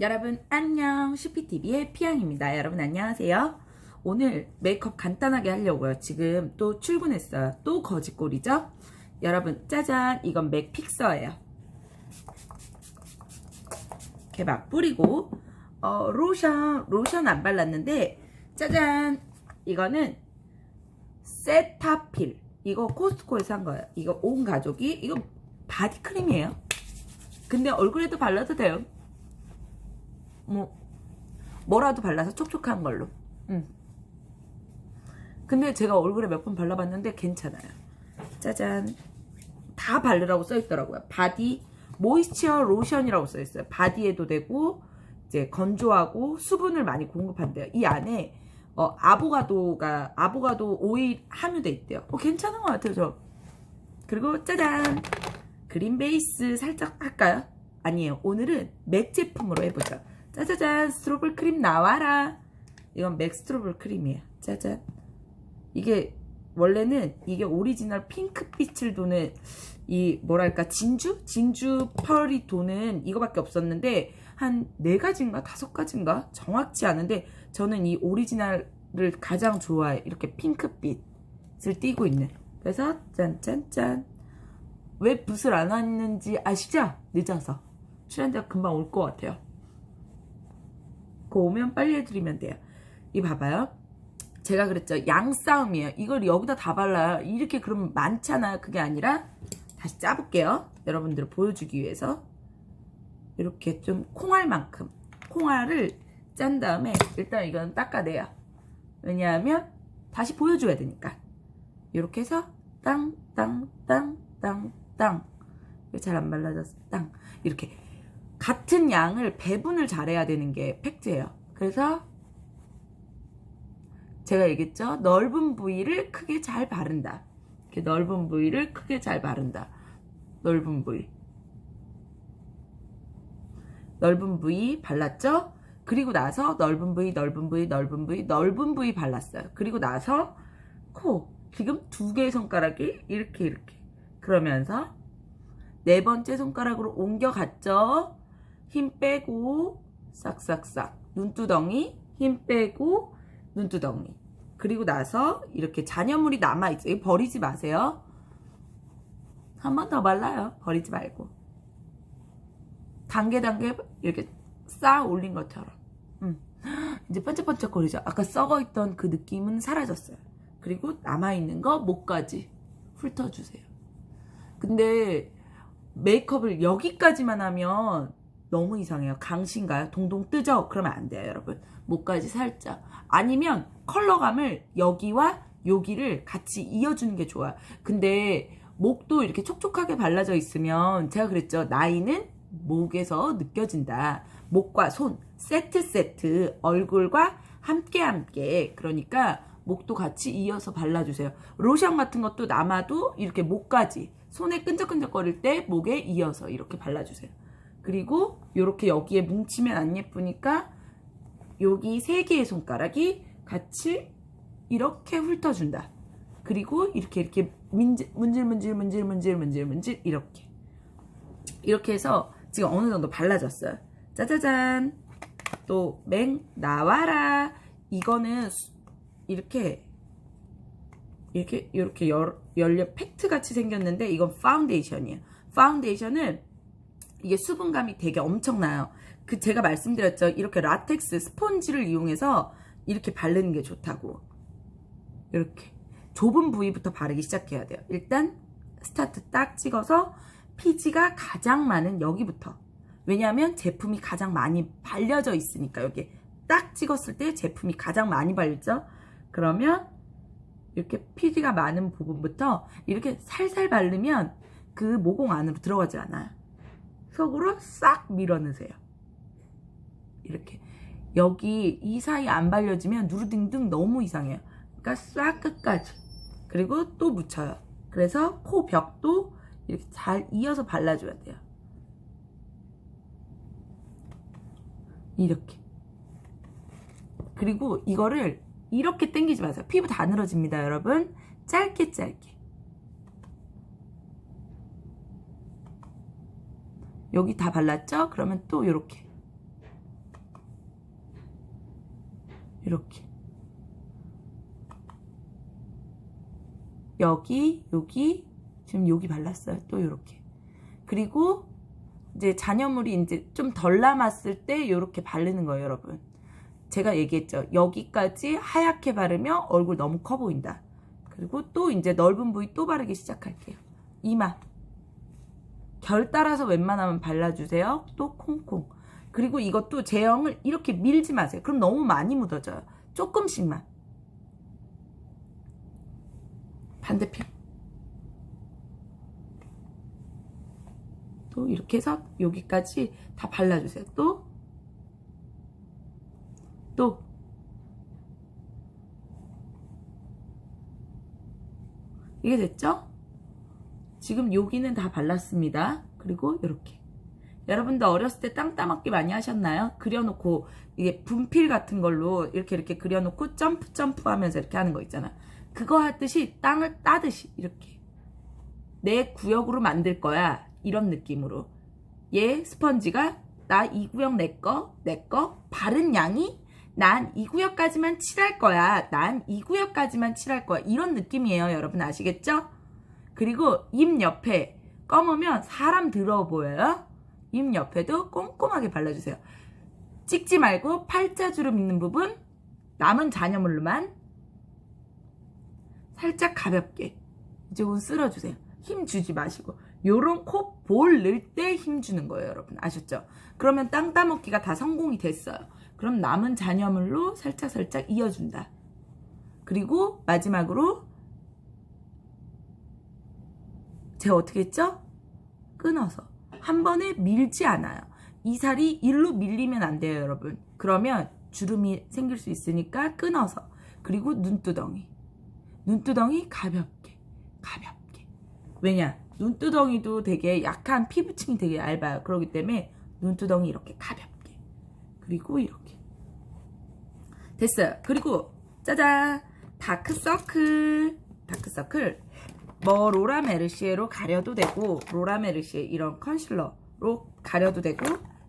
여러분 안녕. 슈피TV의 피양입니다. 여러분 안녕하세요. 오늘 메이크업 간단하게 하려고요. 지금 또 출근했어요. 또 거짓골이죠? 여러분 짜잔. 이건 맥픽서예요. 이렇게 막 뿌리고. 어, 로션 로션 안 발랐는데 짜잔. 이거는 세타필. 이거 코스트코에서 한 거예요. 이거 온 가족이 이거 바디크림이에요. 근데 얼굴에도 발라도 돼요 뭐 뭐라도 발라서 촉촉한 걸로. 음. 근데 제가 얼굴에 몇 번 발라봤는데 괜찮아요. 짜잔. 다 바르라고 써있더라고요. 바디 모이스처 로션이라고 써있어요. 바디에도 되고 이제 건조하고 수분을 많이 공급한대요. 이 안에 어, 아보가도가 아보가도 오일 함유돼 있대요. 어, 괜찮은 것 같아요. 저. 그리고 짜잔. 그린 베이스 살짝 할까요? 아니에요. 오늘은 맥 제품으로 해보죠. 짜자잔 스트로블 크림 나와라. 이건 맥 스트로블 크림이에요. 짜잔. 이게 원래는 이게 오리지널 핑크빛을 도는 이 뭐랄까 진주? 진주 펄이 도는 이거밖에 없었는데 한 네 가지인가 다섯 가지인가? 정확치 않은데 저는 이 오리지널을 가장 좋아해. 이렇게 핑크빛을 띠고 있는. 그래서 짠짠짠. 왜 붓을 안 왔는지 아시죠? 늦어서. 출연자 금방 올 것 같아요 그 오면 빨리 해드리면 돼요. 이 봐봐요. 제가 그랬죠. 양싸움이에요. 이걸 여기다 다 발라요. 이렇게 그러면 많잖아요. 그게 아니라 다시 짜볼게요. 여러분들 보여주기 위해서. 이렇게 좀 콩알만큼 콩알을 짠 다음에 일단 이건 닦아내요. 왜냐하면 다시 보여줘야 되니까. 이렇게 해서 땅, 땅, 땅, 땅, 땅. 잘 안 발라졌어. 땅. 이렇게 같은 양을 배분을 잘해야 되는 게 팩트예요. 그래서 제가 얘기했죠. 넓은 부위를 크게 잘 바른다. 이렇게 넓은 부위를 크게 잘 바른다. 넓은 부위. 넓은 부위 발랐죠? 그리고 나서 넓은 부위, 넓은 부위, 넓은 부위, 넓은 부위 발랐어요. 그리고 나서 코. 지금 두 개의 손가락이 이렇게 이렇게. 그러면서 네 번째 손가락으로 옮겨갔죠? 힘 빼고 싹싹싹. 눈두덩이 힘 빼고 눈두덩이. 그리고 나서 이렇게 잔여물이 남아있어요 버리지 마세요. 한 번더 발라요. 버리지 말고. 단계 단계 이렇게 쌓아 올린 것처럼. 음. 이제 번쩍번쩍 거리죠. 아까 썩어있던 그 느낌은 사라졌어요. 그리고 남아있는 거 목까지 훑어주세요. 근데 메이크업을 여기까지만 하면 너무 이상해요. 강신가요? 동동 뜨죠? 그러면 안 돼요, 여러분. 목까지 살짝. 아니면 컬러감을 여기와 여기를 같이 이어주는 게 좋아요. 근데 목도 이렇게 촉촉하게 발라져 있으면 제가 그랬죠. 나이는 목에서 느껴진다. 목과 손, 세트 세트, 얼굴과 함께 함께. 그러니까 목도 같이 이어서 발라주세요. 로션 같은 것도 남아도 이렇게 목까지 손에 끈적끈적거릴 때 목에 이어서 이렇게 발라주세요. 그리고 이렇게 여기에 뭉치면 안 예쁘니까 여기 세 개의 손가락이 같이 이렇게 훑어준다. 그리고 이렇게 이렇게 문질 문질 문질 문질 문질 문질 문질 이렇게 이렇게 해서 지금 어느 정도 발라졌어요. 짜자잔 또 맹 나와라 이거는 이렇게 이렇게 이렇게 열, 열려 팩트 같이 생겼는데 이건 파운데이션이에요. 파운데이션은 이게 수분감이 되게 엄청나요. 그 제가 말씀드렸죠. 이렇게 라텍스 스펀지를 이용해서 이렇게 바르는 게 좋다고. 이렇게 좁은 부위부터 바르기 시작해야 돼요. 일단 스타트 딱 찍어서 피지가 가장 많은 여기부터. 왜냐하면 제품이 가장 많이 발려져 있으니까 여기 딱 찍었을 때 제품이 가장 많이 발렸죠. 그러면 이렇게 피지가 많은 부분부터 이렇게 살살 바르면 그 모공 안으로 들어가지 않아요. 속으로 싹 밀어넣으세요. 이렇게 여기 이 사이 안 발려지면 누르딩등 너무 이상해요. 그러니까 싹 끝까지 그리고 또 묻혀요. 그래서 코 벽도 이렇게 잘 이어서 발라줘야 돼요. 이렇게 그리고 이거를 이렇게 당기지 마세요. 피부 다 늘어집니다, 여러분. 짧게 짧게. 여기 다 발랐죠? 그러면 또 이렇게. 이렇게. 여기 여기 지금 여기 발랐어요. 또 이렇게. 그리고 이제 잔여물이 이제 좀 덜 남았을 때 이렇게 바르는 거예요 여러분. 제가 얘기했죠. 여기까지 하얗게 바르면 얼굴 너무 커 보인다. 그리고 또 이제 넓은 부위 또 바르기 시작할게요. 이마 결 따라서 웬만하면 발라주세요. 또 콩콩. 그리고 이것도 제형을 이렇게 밀지 마세요. 그럼 너무 많이 묻어져요. 조금씩만. 반대편. 또 이렇게 해서 여기까지 다 발라주세요. 또. 또. 이게 됐죠? 지금 여기는 다 발랐습니다. 그리고 이렇게 여러분들 어렸을 때 땅 따먹기 많이 하셨나요? 그려놓고 이게 분필 같은 걸로 이렇게 이렇게 그려놓고 점프 점프 하면서 이렇게 하는 거 있잖아. 그거 하듯이 땅을 따듯이 이렇게 내 구역으로 만들 거야. 이런 느낌으로 얘 스펀지가 나 이 구역 내 거, 내 거 바른 양이 난 이 구역까지만 칠할 거야. 난 이 구역까지만 칠할 거야. 이런 느낌이에요. 여러분 아시겠죠? 그리고 입 옆에 검으면 사람 더러워 보여요. 입 옆에도 꼼꼼하게 발라주세요. 찍지 말고 팔자주름 있는 부분 남은 잔여물로만 살짝 가볍게 이쪽은 쓸어주세요. 힘 주지 마시고 요런 코 볼 넣을 때 힘 주는 거예요 여러분 아셨죠? 그러면 땅 따먹기가 다 성공이 됐어요. 그럼 남은 잔여물로 살짝 살짝 이어준다. 그리고 마지막으로 제가 어떻게 했죠? 끊어서. 한 번에 밀지 않아요. 이 살이 일로 밀리면 안 돼요, 여러분. 그러면 주름이 생길 수 있으니까 끊어서. 그리고 눈두덩이. 눈두덩이 가볍게. 가볍게. 왜냐? 눈두덩이도 되게 약한 피부층이 되게 얇아요. 그렇기 때문에 눈두덩이 이렇게 가볍게. 그리고 이렇게. 됐어요. 그리고 짜잔! 다크서클. 다크서클 뭐 로라 메르시에로 가려도 되고 로라 메르시에 이런 컨실러로 가려도 되고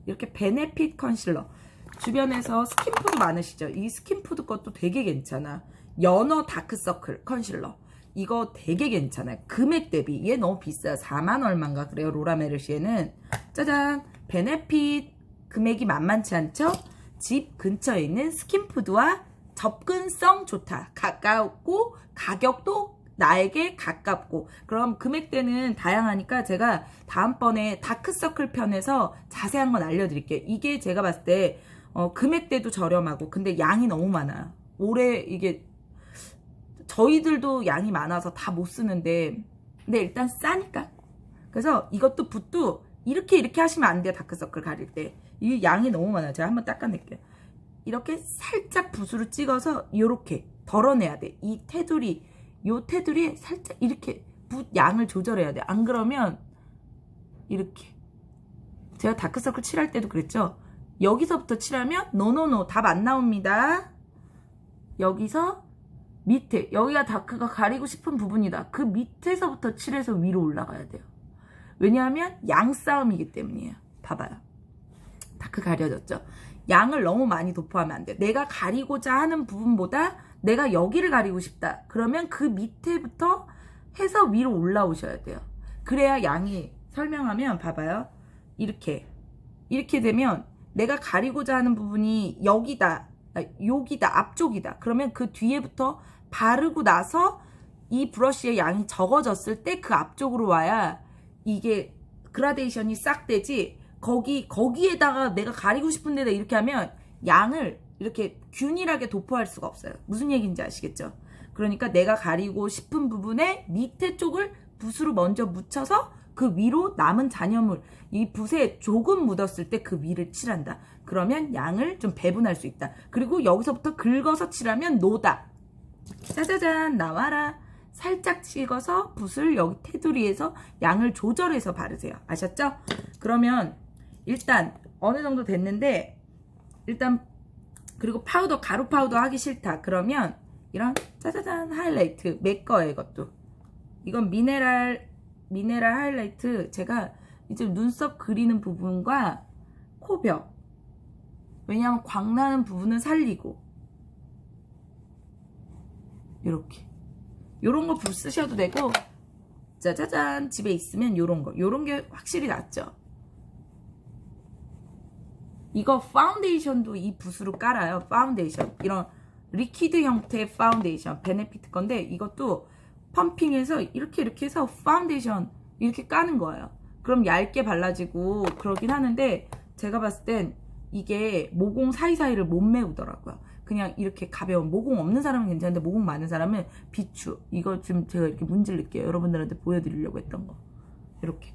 이렇게 베네핏 컨실러. 주변에서 스킨푸드 많으시죠? 이 스킨푸드 것도 되게 괜찮아. 연어 다크서클 컨실러. 이거 되게 괜찮아요. 금액 대비. 얘 너무 비싸요. 4만 얼마인가 그래요 로라 메르시에는. 짜잔! 베네핏 금액이 만만치 않죠? 집 근처에 있는 스킨푸드와 접근성 좋다. 가깝고 가격도 나에게 가깝고 그럼 금액대는 다양하니까 제가 다음번에 다크서클 편에서 자세한 건 알려드릴게요. 이게 제가 봤을 때 어, 금액대도 저렴하고 근데 양이 너무 많아요. 올해 이게 저희들도 양이 많아서 다 못 쓰는데 근데 일단 싸니까 그래서 이것도 붓도 이렇게 이렇게 하시면 안 돼요. 다크서클 가릴 때. 이 양이 너무 많아요. 제가 한번 닦아낼게요. 이렇게 살짝 붓으로 찍어서 이렇게 덜어내야 돼. 이 테두리 요 테두리에 살짝 이렇게 붓 양을 조절해야 돼. 안 그러면 이렇게 제가 다크서클 칠할 때도 그랬죠. 여기서부터 칠하면 노노노 답 안 나옵니다. 여기서 밑에 여기가 다크가 가리고 싶은 부분이다. 그 밑에서부터 칠해서 위로 올라가야 돼요. 왜냐하면 양 싸움이기 때문이에요. 봐봐요. 다크 가려졌죠. 양을 너무 많이 도포하면 안 돼. 내가 가리고자 하는 부분보다 내가 여기를 가리고 싶다. 그러면 그 밑에부터 해서 위로 올라오셔야 돼요. 그래야 양이 설명하면 봐봐요. 이렇게 이렇게 되면 내가 가리고자 하는 부분이 여기다 아, 여기다 앞쪽이다. 그러면 그 뒤에부터 바르고 나서 이 브러쉬의 양이 적어졌을 때 그 앞쪽으로 와야 이게 그라데이션이 싹 되지 거기 거기에다가 내가 가리고 싶은 데다 이렇게 하면 양을 이렇게 균일하게 도포할 수가 없어요. 무슨 얘기인지 아시겠죠? 그러니까 내가 가리고 싶은 부분에 밑에 쪽을 붓으로 먼저 묻혀서 그 위로 남은 잔여물 이 붓에 조금 묻었을 때 그 위를 칠한다. 그러면 양을 좀 배분할 수 있다. 그리고 여기서부터 긁어서 칠하면 노다. 짜자잔 나와라. 살짝 찍어서 붓을 여기 테두리에서 양을 조절해서 바르세요. 아셨죠? 그러면 일단 어느 정도 됐는데 일단 그리고 파우더 가루 파우더 하기 싫다. 그러면 이런 짜자잔 하이라이트 맥 거예요 이것도. 이건 미네랄 미네랄 하이라이트 제가 이제 눈썹 그리는 부분과 코벽. 왜냐하면 광나는 부분은 살리고. 이렇게. 요런 거 붓 쓰셔도 되고 짜자잔 집에 있으면 요런 거. 요런 게 확실히 낫죠 이거 파운데이션도 이 붓으로 깔아요. 파운데이션 이런 리퀴드 형태의 파운데이션 베네피트 건데 이것도 펌핑해서 이렇게 이렇게 해서 파운데이션 이렇게 까는 거예요. 그럼 얇게 발라지고 그러긴 하는데 제가 봤을 땐 이게 모공 사이사이를 못 메우더라고요. 그냥 이렇게 가벼운 모공 없는 사람은 괜찮은데 모공 많은 사람은 비추. 이거 좀 제가 이렇게 문질릴게요. 여러분들한테 보여드리려고 했던 거. 이렇게.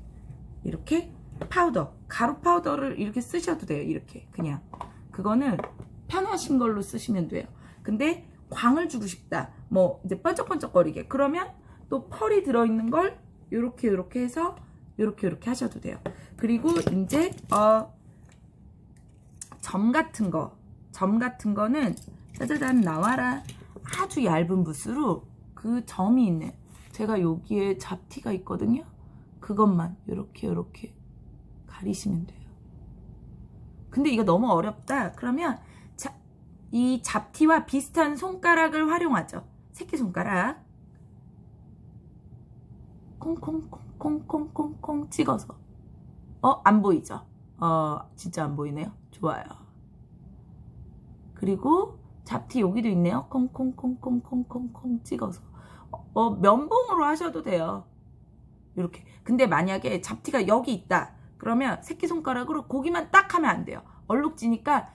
이렇게 파우더 가루 파우더를 이렇게 쓰셔도 돼요 이렇게. 그냥. 그거는 편하신 걸로 쓰시면 돼요. 근데 광을 주고 싶다. 뭐 이제 번쩍번쩍거리게. 그러면 또 펄이 들어있는 걸 이렇게 이렇게 해서 이렇게 이렇게 하셔도 돼요. 그리고 이제 어, 점 같은 거. 점 같은 거는 짜자잔 나와라. 아주 얇은 붓으로 그 점이 있는 제가 여기에 잡티가 있거든요. 그것만 이렇게 이렇게 가리시면 돼요. 근데 이거 너무 어렵다. 그러면 자, 이 잡티와 비슷한 손가락을 활용하죠. 새끼손가락. 콩콩콩콩콩콩콩 찍어서. 어 안 보이죠? 어 진짜 안 보이네요. 좋아요. 그리고 잡티 여기도 있네요. 콩콩콩콩콩콩콩 찍어서. 어, 면봉으로 하셔도 돼요. 이렇게. 근데 만약에 잡티가 여기 있다. 그러면 새끼손가락으로 고기만 딱 하면 안 돼요. 얼룩지니까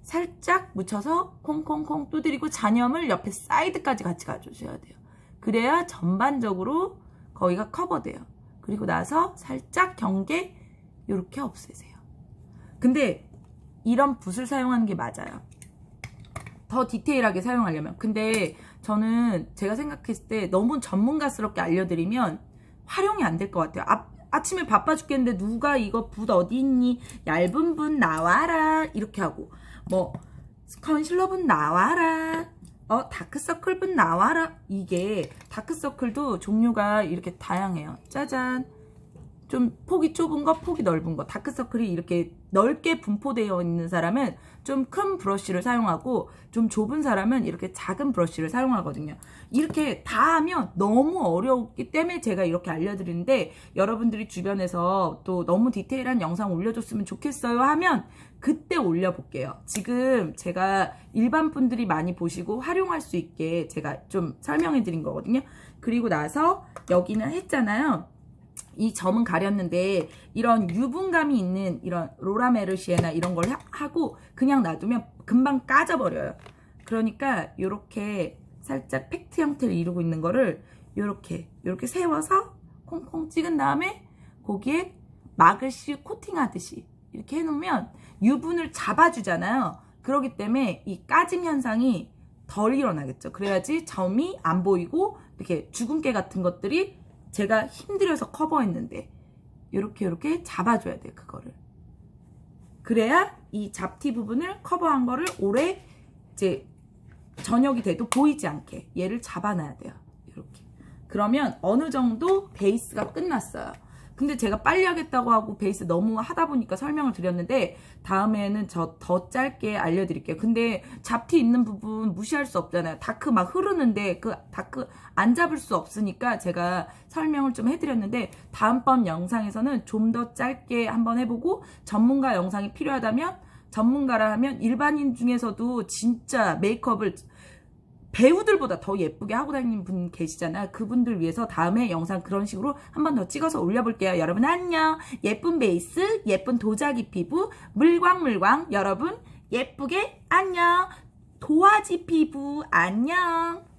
살짝 묻혀서 콩콩콩 두드리고 잔염을 옆에 사이드까지 같이 가주셔야 돼요. 그래야 전반적으로 거기가 커버돼요. 그리고 나서 살짝 경계 이렇게 없애세요. 근데 이런 붓을 사용하는 게 맞아요. 더 디테일하게 사용하려면. 근데 저는 제가 생각했을 때 너무 전문가스럽게 알려드리면 활용이 안 될 것 같아요. 아, 아침에 바빠 죽겠는데 누가 이거 붓 어디 있니? 얇은 붓 나와라. 이렇게 하고. 뭐, 컨실러 붓 나와라. 어, 다크서클 붓 나와라. 이게 다크서클도 종류가 이렇게 다양해요. 짜잔. 좀 폭이 좁은 거, 폭이 넓은 거, 다크서클이 이렇게 넓게 분포되어 있는 사람은 좀 큰 브러쉬를 사용하고 좀 좁은 사람은 이렇게 작은 브러쉬를 사용하거든요. 이렇게 다 하면 너무 어려웠기 때문에 제가 이렇게 알려드리는데 여러분들이 주변에서 또 너무 디테일한 영상 올려줬으면 좋겠어요 하면 그때 올려볼게요. 지금 제가 일반 분들이 많이 보시고 활용할 수 있게 제가 좀 설명해 드린 거거든요. 그리고 나서 여기는 했잖아요. 이 점은 가렸는데 이런 유분감이 있는 이런 로라메르시에나 이런 걸 하- 하고 그냥 놔두면 금방 까져버려요. 그러니까 이렇게 살짝 팩트 형태를 이루고 있는 거를 이렇게 이렇게 세워서 콩콩 찍은 다음에 거기에 마글씨 코팅하듯이 이렇게 해놓으면 유분을 잡아주잖아요. 그러기 때문에 이 까짐 현상이 덜 일어나겠죠. 그래야지 점이 안 보이고 이렇게 주근깨 같은 것들이 제가 힘들어서 커버했는데 이렇게 이렇게 잡아줘야 돼요 그거를. 그래야 이 잡티 부분을 커버한 거를 오래 이제 저녁이 돼도 보이지 않게 얘를 잡아놔야 돼요 이렇게. 그러면 어느 정도 베이스가 끝났어요 근데 제가 빨리 하겠다고 하고 베이스 너무 하다 보니까 설명을 드렸는데 다음에는 저 더 짧게 알려드릴게요. 근데 잡티 있는 부분 무시할 수 없잖아요. 다크 막 흐르는데 그 다크 안 잡을 수 없으니까 제가 설명을 좀 해드렸는데 다음번 영상에서는 좀 더 짧게 한번 해보고 전문가 영상이 필요하다면 전문가라 하면 일반인 중에서도 진짜 메이크업을 배우들보다 더 예쁘게 하고 다니는 분 계시잖아요. 그분들 위해서 다음에 영상 그런 식으로 한 번 더 찍어서 올려볼게요. 여러분 안녕. 예쁜 베이스, 예쁜 도자기 피부, 물광물광. 여러분 예쁘게 안녕. 도화지 피부 안녕.